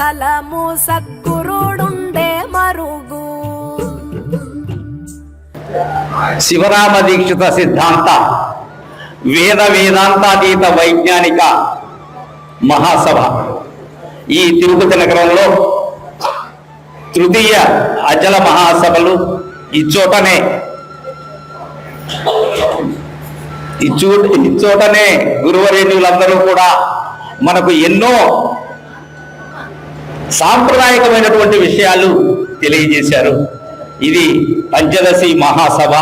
కాలము సద్గురుడుండే మరుగు. శివరామ దీక్షిత సిద్ధాంత వేద వేదాంతాతీత వైజ్ఞానిక మహాసభ. ఈ తిరుపతి నగరంలో తృతీయ అచల మహాసభలు ఇచ్చోటనే ఇచ్చూ ఇచ్చోటనే గురువరేణులందరూ కూడా మనకు ఎన్నో సాంప్రదాయకమైనటువంటి విషయాలు తెలియజేశారు. ఇది పంచదశి మహాసభ.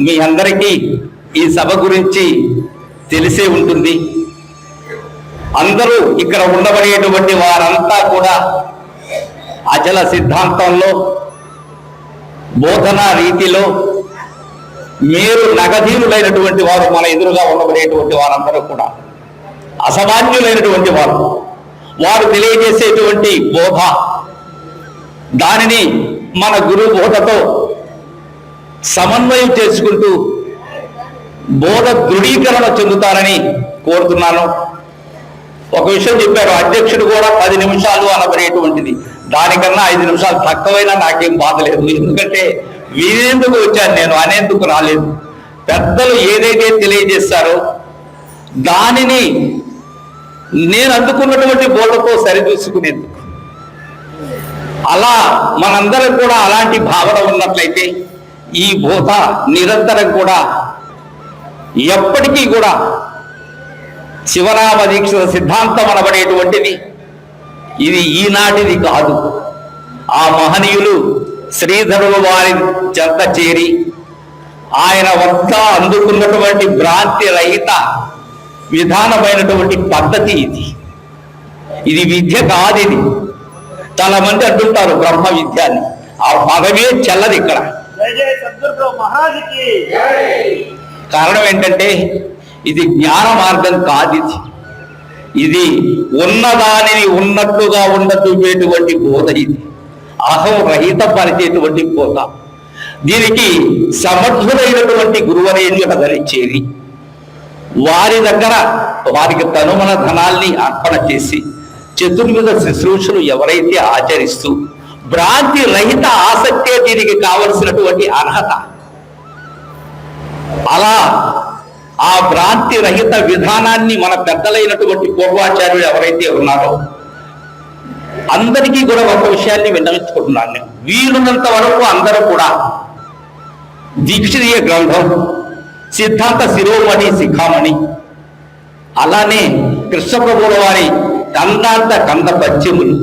మీ అందరికీ ఈ సభ గురించి తెలిసే ఉంటుంది. అందరూ ఇక్కడ ఉండబడేటువంటి వారంతా కూడా అచల సిద్ధాంతంలో బోధనా రీతిలో మీరు నగధీనులైనటువంటి వారు మన ఎదురుగా ఉండబడేటువంటి వారందరూ కూడా. అసామాన్యులైనటువంటి వారు. వారు తెలియజేసేటువంటి బోధ. దానిని మన గురు బోధతో సమన్వయం చేసుకుంటూ బోధ దృఢీకరణ చెందుతారని కోరుతున్నాను. ఒక విషయం చెప్పారు అధ్యక్షుడు కూడా పది నిమిషాలు అనబడేటువంటిది. దానికన్నా ఐదు నిమిషాలు తక్కువైనా నాకేం బాధ లేదు. ఎందుకంటే వినేందుకు వచ్చాను నేను అనేందుకు రాలేదు. పెద్దలు ఏదైతే తెలియజేస్తారో దానిని నేను అందుకున్నటువంటి బోధతో సరిచూసుకునేందుకు అలా మనందరం కూడా అలాంటి భావన ఉన్నట్లయితే ఈ బోధ నిరంతరం కూడా ఎప్పటికీ కూడా శివరామ దీక్ష సిద్ధాంతం అనబడేటువంటిది. ఇది ఈనాటిది కాదు. ఆ మహనీయులు శ్రీధరుడు వారి చెంత చేరి ఆయన వద్ద అందుకున్నటువంటి భ్రాంతి రహిత విధానమైనటువంటి పద్ధతి ఇది. ఇది విద్య కాదు ఇది. చాలా మంది అంటుంటారు బ్రహ్మ విద్య అని. ఆ పదమే చెల్లదు ఇక్కడ. కారణం ఏంటంటే ఇది జ్ఞాన మార్గం కాదు ఇది. ఇది ఉన్నదానిని ఉన్నట్టుగా ఉండటువంటి బోధ ఇది. అహం రహిత పరిచేటువంటి బోధ. దీనికి సమర్థుడైనటువంటి గురువరేణ్యుల ధరించేది. వారి దగ్గర వారికి తనుమన ధనాల్ని అర్పణ చేసి చతుర్విధ శుశ్రూషలు ఎవరైతే ఆచరిస్తూ భ్రాంతి రహిత ఆసక్తే దీనికి కావలసినటువంటి అర్హత. అలా ఆ భ్రాంతి రహిత విధానాన్ని మన పెద్దలైనటువంటి పూర్వాచార్యులు ఎవరైతే ఉన్నారో అందరికీ కూడా ఒక విషయాన్ని విన్నవించుకుంటున్నాను వీలున్నంత వరకు అందరూ కూడా దీక్షితీయ గ్రంథం సిద్ధాంత శిరోమణి శిఖామణి. అలానే కృష్ణప్రభుల వారి కందాంత కంద పద్యములు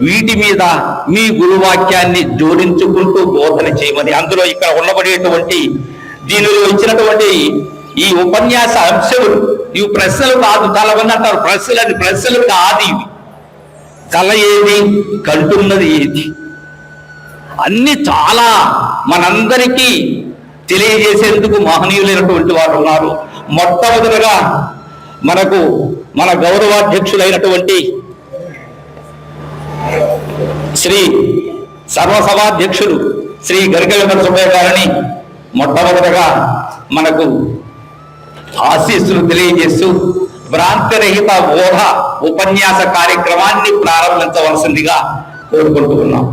వీటి మీద మీ గురువాక్యాన్ని జోడించుకుంటూ బోధన చేయమని అందులో ఇక్కడ ఉండబడేటువంటి దీనిలో ఇచ్చినటువంటి ఈ ఉపన్యాస అంశములు ఇవి ప్రశ్నలు కాదు చాలా మంది అంటారు ప్రశ్నలు ప్రశ్నలు కాదు ఇవి. కళ ఏది? కంటున్నది ఏది? అన్ని చాలా మనందరికీ తెలియజేసేందుకు మహనీయులైనటువంటి వారు ఉన్నారు. మొట్టమొదటిగా మనకు మన గౌరవాధ్యక్షులైనటువంటి శ్రీ సర్వసభాధ్యక్షులు శ్రీ గరికల వెంకట సుబ్బయ్య గారిని మొట్టమొదటగా మనకు ఆశీస్సులు తెలియజేస్తూ భ్రాంతిరహిత బోధ ఉపన్యాస కార్యక్రమాన్ని ప్రారంభించవలసిందిగా కోరుకుంటూ ఉన్నాం.